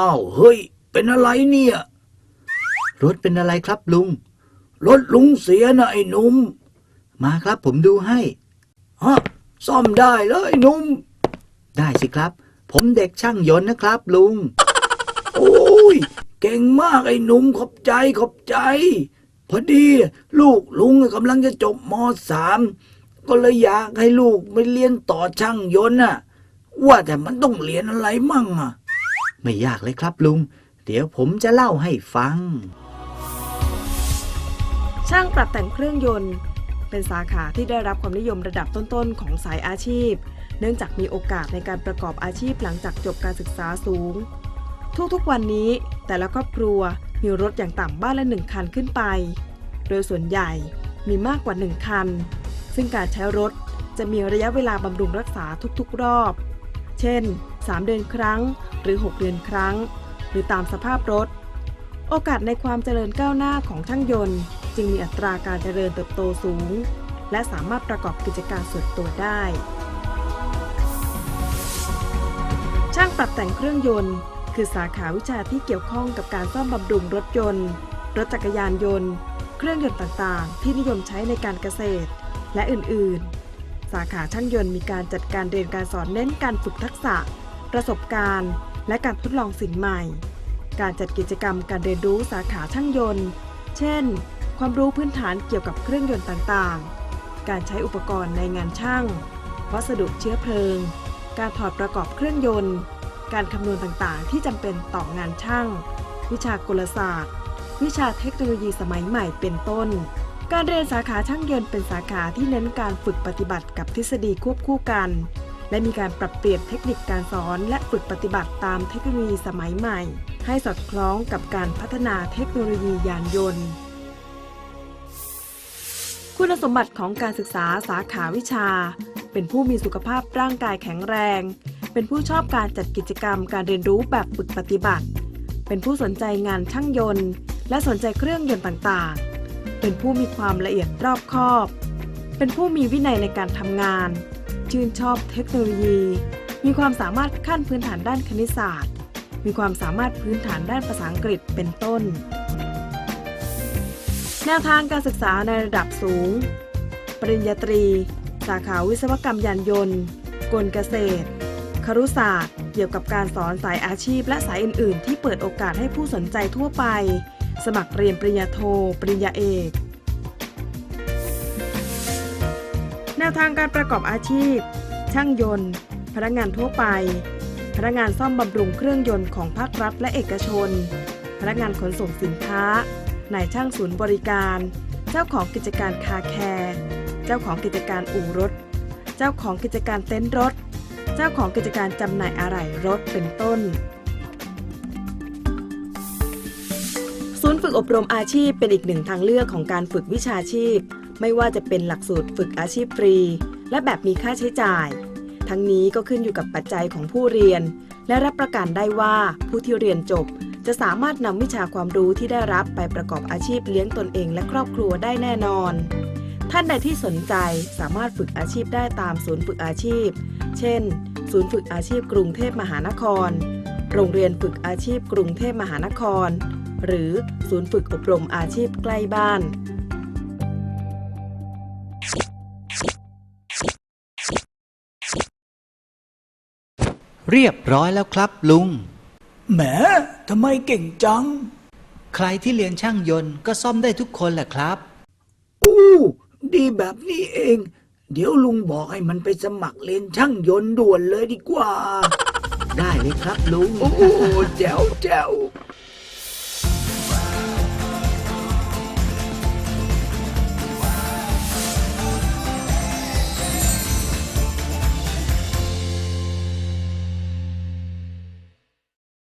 อ้าวเฮ้ย เป็นอะไรเนี่ย รถเป็นอะไรครับลุง รถลุงเสียนะไอ้หนุ่ม มาครับผมดูให้ฮะซ่อมได้เลยไอ้หนุ่ม ได้สิครับ ผมเด็กช่างยนต์นะครับ ลุง โอ้ย เก่งมากไอ้หนุ่มขอบใจขอบใจ พอดีลูกลุงกำลังจะจบมสามก็เลยอยากให้ลูกไปเรียนต่อช่างยนต์น่ะ ว่าแต่มันต้องเรียนอะไรมั่งอะ ไม่ยากเลยครับลุง เดี๋ยวผมจะเล่าให้ฟัง ช่างปรับแต่งเครื่องยนต์ เป็นสาขาที่ได้รับความนิยมระดับต้นๆ ของสายอาชีพ เนื่องจากมีโอกาสในการประกอบอาชีพหลังจากจบการศึกษาสูง ทุกๆวันนี้แต่ละครอบครัวมีรถอย่างต่ำบ้านละหนึ่งคันขึ้นไป โดยส่วนใหญ่มีมากกว่าหนึ่งคัน ซึ่งการใช้รถจะมีระยะเวลาบำรุงรักษาทุกๆรอบ เช่น 3 เดือนครั้ง หรือ 6 เดือนครั้ง หรือตามสภาพรถ โอกาสในความเจริญก้าวหน้าของช่างยนต์ จึงมีอัตราการเจริญเติบโตสูง และสามารถประกอบกิจการส่วนตัวได้ ช่างปรับแต่งเครื่องยนต์ คือสาขาวิชาที่เกี่ยวข้องกับการซ่อมบำรุงรถยนต์ รถจักรยานยนต์ เครื่องยนต์ต่างๆ ที่นิยมใช้ในการเกษตร และอื่นๆสาขาช่างยนต์มีการจัดการเรียนการสอนเน้นการฝึกทักษะ ประสบการณ์ และการทดลองสิ่งใหม่ การจัดกิจกรรมการเรียนรู้สาขาช่างยนต์ เช่น ความรู้พื้นฐานเกี่ยวกับเครื่องยนต์ต่างๆ การใช้อุปกรณ์ในงานช่าง วัสดุเชื้อเพลิง การถอดประกอบเครื่องยนต์ การคำนวณต่างๆ ที่จำเป็นต่องานช่าง วิชากลศาสตร์ วิชาเทคโนโลยีสมัยใหม่เป็นต้นการเรียนสาขาช่างยนต์เป็นสาขาที่เน้นการฝึกปฏิบัติกับทฤษฎีควบคู่กัน และมีการปรับเปลี่ยนเทคนิคการสอนและฝึกปฏิบัติตามเทคโนโลยีสมัยใหม่ ให้สอดคล้องกับการพัฒนาเทคโนโลยียานยนต์ คุณสมบัติของการศึกษาสาขาวิชา เป็นผู้มีสุขภาพร่างกายแข็งแรง เป็นผู้ชอบการจัดกิจกรรมการเรียนรู้แบบฝึกปฏิบัติ เป็นผู้สนใจงานช่างยนต์ และสนใจเครื่องยนต์ต่างๆ เป็นผู้มีความละเอียดรอบคอบ เป็นผู้มีวินัยในการทำงาน ชื่นชอบเทคโนโลยี มีความสามารถขั้นพื้นฐานด้านคณิตศาสตร์ มีความสามารถพื้นฐานด้านภาษาอังกฤษเป็นต้น แนวทางการศึกษาในระดับสูง ปริญญาตรี สาขาวิศวกรรมยานยนต์ กลเกษตร ครุศาสตร์ เกี่ยวกับการสอนสายอาชีพและสายอื่น ๆ ที่เปิดโอกาสให้ผู้สนใจทั่วไป สมัครเรียนปริญญาโท ปริญญาเอก แนวทางการประกอบอาชีพ ช่างยนต์ พนักงานทั่วไป พนักงานซ่อมบำรุงเครื่องยนต์ของภาครัฐและเอกชน พนักงานขนส่งสินค้านายช่างศูนย์บริการ เจ้าของกิจการคาแคร์เจ้าของกิจการอู่รถ เจ้าของกิจการเต็นท์รถ เจ้าของกิจการจำหน่ายอะไหล่รถเป็นต้นศูนย์ฝึกอบรมอาชีพเป็นอีกหนึ่งทางเลือกของการฝึกวิชาชีพ ไม่ว่าจะเป็นหลักสูตรฝึกอาชีพฟรี และแบบมีค่าใช้จ่าย ทั้งนี้ก็ขึ้นอยู่กับปัจจัยของผู้เรียน และรับประกันได้ว่าผู้ที่เรียนจบ จะสามารถนำวิชาความรู้ที่ได้รับไปประกอบอาชีพเลี้ยงตนเองและครอบครัวได้แน่นอน ท่านใดที่สนใจสามารถฝึกอาชีพได้ตามศูนย์ฝึกอาชีพ เช่น ศูนย์ฝึกอาชีพกรุงเทพมหานคร โรงเรียนฝึกอาชีพกรุงเทพมหานคร หรือศูนย์ฝึกอบรมอาชีพใกล้บ้าน เรียบร้อยแล้วครับลุง แหมทำไมเก่งจัง ใครที่เรียนช่างยนต์ก็ซ่อมได้ทุกคนแหละครับ อู้ ดีแบบนี้เอง เดี๋ยวลุงบอกให้มันไปสมัครเรียนช่างยนต์ด่วนเลยดีกว่า ได้เลยครับลุง โอ้แจ๋วแจ๋ว